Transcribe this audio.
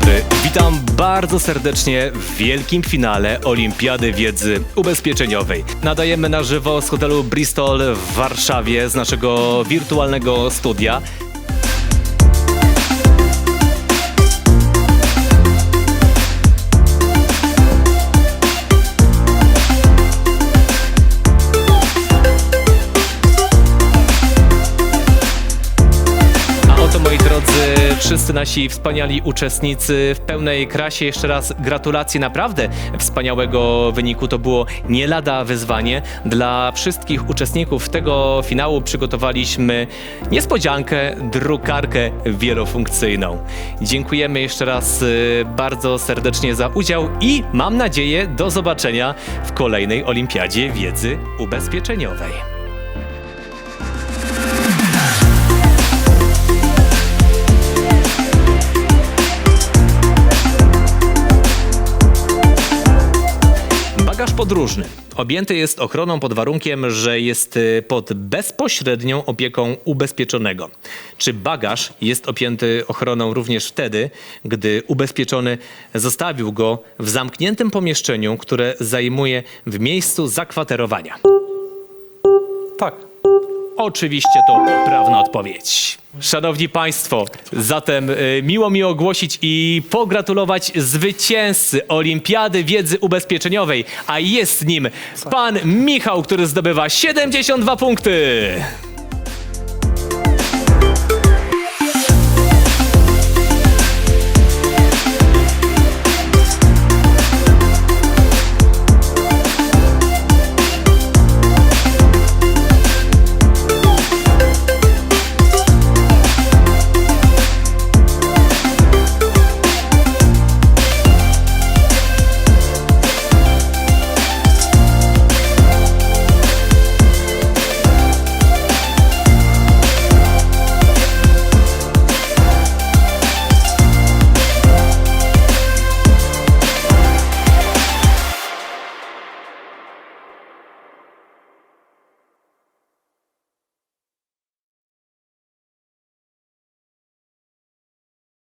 dobry, witam bardzo serdecznie w wielkim finale Olimpiady Wiedzy Ubezpieczeniowej. Nadajemy na żywo z hotelu Bristol w Warszawie z naszego wirtualnego studia. Wszyscy nasi wspaniali uczestnicy w pełnej krasie. Jeszcze raz gratulacje naprawdę wspaniałego wyniku. To było nie lada wyzwanie. Dla wszystkich uczestników tego finału przygotowaliśmy niespodziankę, drukarkę wielofunkcyjną. Dziękujemy jeszcze raz y, bardzo serdecznie za udział i mam nadzieję do zobaczenia w kolejnej Olimpiadzie Wiedzy Ubezpieczeniowej. Podróżny objęty jest ochroną pod warunkiem, że jest y, pod bezpośrednią opieką ubezpieczonego. Czy bagaż jest objęty ochroną również wtedy, gdy ubezpieczony zostawił go w zamkniętym pomieszczeniu, które zajmuje w miejscu zakwaterowania? Tak. Oczywiście to poprawna odpowiedź. Szanowni Państwo, zatem y, miło mi ogłosić i pogratulować zwycięzcy Olimpiady Wiedzy Ubezpieczeniowej, a jest nim pan Michał, który zdobywa 72 punkty.